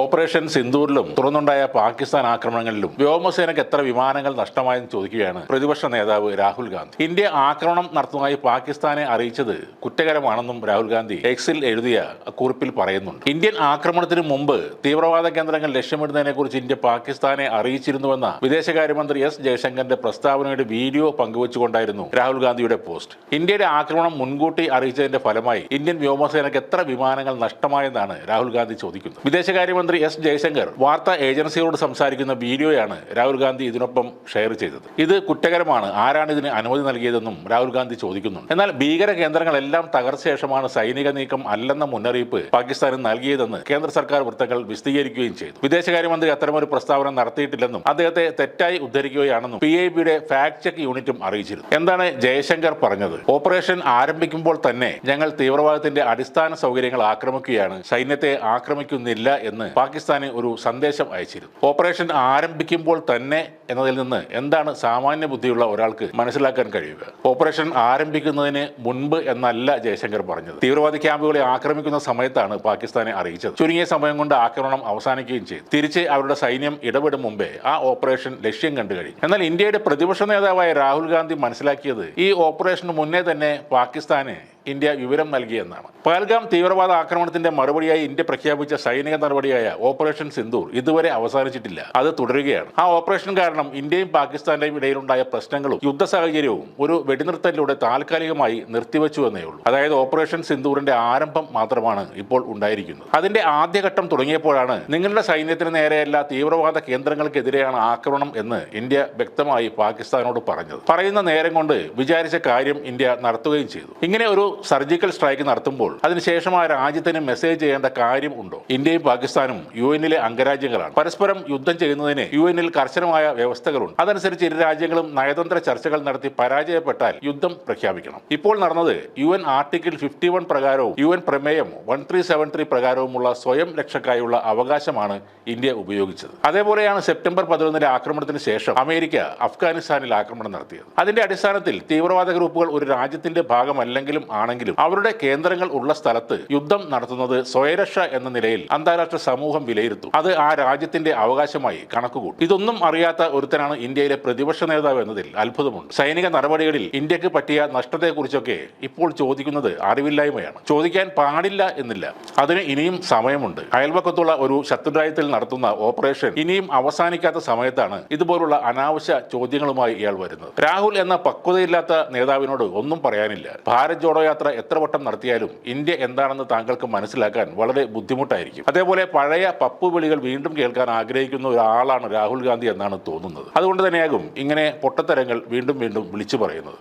Operation സിന്ദൂരിലും തുറന്നുണ്ടായ Pakistan ആക്രമണങ്ങളിലും വ്യോമസേനയ്ക്ക് എത്ര വിമാനങ്ങൾ നഷ്ടമായെന്ന് ചോദിക്കുകയാണ് പ്രതിപക്ഷ നേതാവ് രാഹുൽ ഗാന്ധി. ഇന്ത്യ ആക്രമണം നടത്തുന്നതായി പാകിസ്ഥാനെ അറിയിച്ചത് കുറ്റകരമാണെന്നും രാഹുൽ ഗാന്ധി എക്സിൽ എഴുതിയ കുറിപ്പിൽ പറയുന്നുണ്ട്. ഇന്ത്യൻ ആക്രമണത്തിന് മുമ്പ് തീവ്രവാദ കേന്ദ്രങ്ങൾ ലക്ഷ്യമിടുന്നതിനെ കുറിച്ച് ഇന്ത്യ പാകിസ്ഥാനെ അറിയിച്ചിരുന്നുവെന്ന വിദേശകാര്യമന്ത്രി എസ് ജയശങ്കറിന്റെ പ്രസ്താവനയുടെ വീഡിയോ പങ്കുവച്ചുകൊണ്ടായിരുന്നു രാഹുൽ ഗാന്ധിയുടെ പോസ്റ്റ്. ഇന്ത്യയുടെ ആക്രമണം മുൻകൂട്ടി അറിയിച്ചതിന്റെ ഫലമായി ഇന്ത്യൻ വ്യോമസേനയ്ക്ക് എത്ര വിമാനങ്ങൾ നഷ്ടമായെന്നാണ് രാഹുൽ ഗാന്ധി ചോദിക്കുന്നത്. വിദേശകാര്യമന്ത്രി എസ് ജയശങ്കർ വാർത്താ ഏജൻസിയോട് സംസാരിക്കുന്ന വീഡിയോയാണ് രാഹുൽ ഗാന്ധി ഇതിനൊപ്പം ഷെയർ ചെയ്തത്. ഇത് കുറ്റകരമാണ്. ആരാണ് ഇതിന് അനുമതി നൽകിയതെന്നും രാഹുൽ ഗാന്ധി ചോദിക്കുന്നു എന്നാൽ ഭീകര കേന്ദ്രങ്ങളെല്ലാം തകർച്ച ശേഷമാണ് സൈനിക നീക്കം അല്ലെന്ന മുന്നറിയിപ്പ് പാകിസ്ഥാന് നൽകിയതെന്ന് കേന്ദ്ര സർക്കാർ വൃത്തങ്ങൾ വിശദീകരിക്കുകയും ചെയ്തു. വിദേശകാര്യമന്ത്രി അത്തരമൊരു പ്രസ്താവന നടത്തിയിട്ടില്ലെന്നും അദ്ദേഹത്തെ തെറ്റായി ഉദ്ധരിക്കുകയാണെന്നും പി ഐ ബിയുടെ ഫാക്ട് ചെക്ക് യൂണിറ്റും അറിയിച്ചിരുന്നു. എന്താണ് ജയശങ്കർ പറഞ്ഞത്? ഓപ്പറേഷൻ ആരംഭിക്കുമ്പോൾ തന്നെ ഞങ്ങൾ തീവ്രവാദത്തിന്റെ അടിസ്ഥാന സൗകര്യങ്ങൾ ആക്രമിക്കുകയാണ്. സൈന്യത്തെ ആക്രമിക്കുന്നില്ല എന്ന് പാകിസ്ഥാന് ഒരു സന്ദേശം അയച്ചിരുന്നു. ഓപ്പറേഷൻ ആരംഭിക്കുമ്പോൾ തന്നെ എന്നതിൽ നിന്ന് എന്താണ് സാമാന്യ ബുദ്ധിയുള്ള ഒരാൾക്ക് മനസ്സിലാക്കാൻ കഴിയുക? ഓപ്പറേഷൻ ആരംഭിക്കുന്നതിന് മുൻപ് എന്നല്ല ജയശങ്കർ പറഞ്ഞത്. തീവ്രവാദി ക്യാമ്പുകളെ ആക്രമിക്കുന്ന സമയത്താണ് പാകിസ്ഥാനെ അറിയിച്ചത്. ചുരുങ്ങിയ സമയം കൊണ്ട് ആക്രമണം അവസാനിക്കുകയും ചെയ്തു. തിരിച്ച് അവരുടെ സൈന്യം ഇടപെടും മുമ്പേ ആ ഓപ്പറേഷൻ ലക്ഷ്യം കണ്ടു കഴിഞ്ഞു. എന്നാൽ ഇന്ത്യയുടെ പ്രതിപക്ഷ നേതാവായ രാഹുൽ ഗാന്ധി മനസ്സിലാക്കിയത് ഈ ഓപ്പറേഷന് മുന്നേ തന്നെ പാകിസ്ഥാന് ഇന്ത്യ വിവരം നൽകിയെന്നാണ് പഹൽഗാം തീവ്രവാദ ആക്രമണത്തിന്റെ മറുപടിയായി ഇന്ത്യ പ്രഖ്യാപിച്ച സൈനിക നടപടിയായ ഓപ്പറേഷൻ സിന്ദൂർ ഇതുവരെ അവസാനിച്ചിട്ടില്ല. അത് തുടരുകയാണ്. ആ ഓപ്പറേഷൻ കാരണം ഇന്ത്യയും പാകിസ്ഥാന്റെയും ഇടയിലുണ്ടായ പ്രശ്നങ്ങളും യുദ്ധ സാഹചര്യവും ഒരു വെടിനിർത്തലിലൂടെ താൽക്കാലികമായി നിർത്തിവെച്ചു എന്നേ ഉള്ളൂ. അതായത് ഓപ്പറേഷൻ സിന്ദൂറിന്റെ ആരംഭം മാത്രമാണ് ഇപ്പോൾ ഉണ്ടായിരിക്കുന്നത്. അതിന്റെ ആദ്യഘട്ടം തുടങ്ങിയപ്പോഴാണ് നിങ്ങളുടെ സൈന്യത്തിന് നേരെയല്ല തീവ്രവാദ കേന്ദ്രങ്ങൾക്കെതിരെയാണ് ആക്രമണം എന്ന് ഇന്ത്യ വ്യക്തമായി പാകിസ്ഥാനോട് പറഞ്ഞത്. പറയുന്ന നേരം കൊണ്ട് വിചാരിച്ച കാര്യം ഇന്ത്യ നടത്തുകയും ചെയ്തു. ഇങ്ങനെ ഒരു സർജിക്കൽ സ്ട്രൈക്ക് നടത്തുമ്പോൾ അതിനുശേഷം ആ രാജ്യത്തിന് മെസ്സേജ് ചെയ്യേണ്ട കാര്യം ഉണ്ടോ? ഇന്ത്യയും പാകിസ്ഥാനും യു എന്നിലെ അംഗരാജ്യങ്ങളാണ്. പരസ്പരം യുദ്ധം ചെയ്യുന്നതിന് യു എന്നിൽ കർശനമായ വ്യവസ്ഥകളുണ്ട്. അതനുസരിച്ച് ഇരു രാജ്യങ്ങളും നയതന്ത്ര ചർച്ചകൾ നടത്തി പരാജയപ്പെട്ടാൽ യുദ്ധം പ്രഖ്യാപിക്കണം. ഇപ്പോൾ നടന്നത് U N article fifty one പ്രകാരവും U N പ്രമേയം വൺ ത്രീ സെവൻ ത്രീ പ്രകാരവുമുള്ള സ്വയം രക്ഷക്കായുള്ള അവകാശമാണ് ഇന്ത്യ ഉപയോഗിച്ചത്. അതേപോലെയാണ് സെപ്റ്റംബർ പതിനൊന്നിലെ ആക്രമണത്തിന് ശേഷം അമേരിക്ക അഫ്ഗാനിസ്ഥാനിൽ ആക്രമണം നടത്തിയത്. അതിന്റെ അടിസ്ഥാനത്തിൽ തീവ്രവാദ ഗ്രൂപ്പുകൾ ഒരു രാജ്യത്തിന്റെ ഭാഗമല്ലെങ്കിലും ആണെങ്കിലും അവരുടെ കേന്ദ്രങ്ങൾ ഉള്ള സ്ഥലത്ത് യുദ്ധം നടത്തുന്നത് സ്വയരക്ഷ എന്ന നിലയിൽ അന്താരാഷ്ട്ര സമൂഹം വിലയിരുത്തു. അത് ആ രാജ്യത്തിന്റെ അവകാശമായി കണക്കുകൂട്ടും. ഇതൊന്നും അറിയാത്ത ഒരുത്തനാണ് ഇന്ത്യയിലെ പ്രതിപക്ഷ നേതാവ് എന്നതിൽ അത്ഭുതമുണ്ട്. സൈനിക നടപടികളിൽ ഇന്ത്യയ്ക്ക് പറ്റിയ നഷ്ടത്തെക്കുറിച്ചൊക്കെ ഇപ്പോൾ ചോദിക്കുന്നത് അറിവില്ലായ്മയാണ്. ചോദിക്കാൻ പാടില്ല എന്നില്ല. അതിന് ഇനിയും സമയമുണ്ട്. അയൽവക്കത്തുള്ള ഒരു ശത്രുരാജ്യത്തിൽ നടത്തുന്ന ഓപ്പറേഷൻ ഇനിയും അവസാനിക്കാത്ത സമയത്താണ് ഇതുപോലുള്ള അനാവശ്യ ചോദ്യങ്ങളുമായി ഇയാൾ വരുന്നത്. രാഹുൽ എന്ന പക്വതയില്ലാത്ത നേതാവിനോട് ഒന്നും പറയാനില്ല. ഭാരത് ജോഡോ യാത്ര എത്ര വട്ടം നടത്തിയാലും ഇന്ത്യ എന്താണെന്ന് താങ്കൾക്ക് മനസ്സിലാക്കാൻ വളരെ ബുദ്ധിമുട്ടായിരിക്കും. അതേപോലെ പഴയ പപ്പു വിളികൾ വീണ്ടും കേൾക്കാൻ ആഗ്രഹിക്കുന്ന ഒരാളാണ് രാഹുൽ ഗാന്ധി എന്നാണ് തോന്നുന്നത്. അതുകൊണ്ട് തന്നെയാകും ഇങ്ങനെ പൊട്ടത്തരങ്ങൾ വീണ്ടും വീണ്ടും വിളിച്ചു പറയുന്നത്.